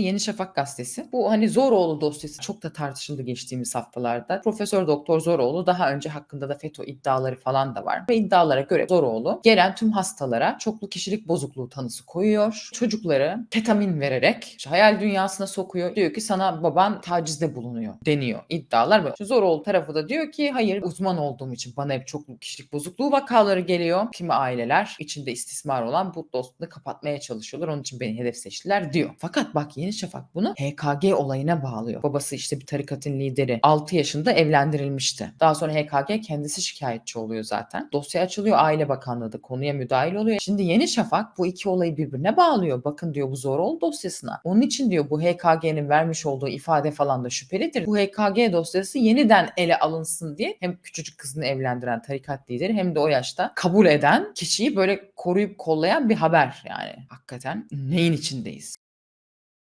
Yeni Şafak gazetesi. Bu hani Zoroğlu dosyası çok da tartışıldı geçtiğimiz haftalarda. Profesör Doktor Zoroğlu daha önce hakkında da FETÖ iddiaları falan da var. Ve iddialara göre Zoroğlu gelen tüm hastalara çoklu kişilik bozukluğu tanısı koyuyor. Çocukları ketamin vererek işte hayal dünyasına sokuyor. Diyor ki sana baban tacizde bulunuyor deniyor. İddialar böyle. Zoroğlu tarafı da diyor ki hayır uzman olduğum için bana hep çoklu kişilik bozukluğu vakaları geliyor. Kimi aileler içinde istismar olan bu dostluğu kapatmaya çalışıyorlar. Onun için beni hedef seçtiler diyor. Fakat bak Yeni Şafak bunu HKG olayına bağlıyor. Babası işte bir tarikatın lideri. 6 yaşında evlendirilmişti. Daha sonra HKG kendisi şikayetçi oluyor zaten. Dosya açılıyor. Aile Bakanlığı da konuya müdahil oluyor. Şimdi Yeni Şafak bu iki olayı birbirine bağlıyor. Bakın diyor bu Zoroğlu dosyasına. Onun için diyor bu HKG'nin vermiş olduğu ifade falan da şüphelidir. Bu HKG dosyası yeniden ele alınsın diye hem küçücük kızını evlendiren tarikat lideri hem de o yaşta kabul eden kişiyi böyle koruyup kollayan bir haber yani. Hakikaten neyin içindeyiz?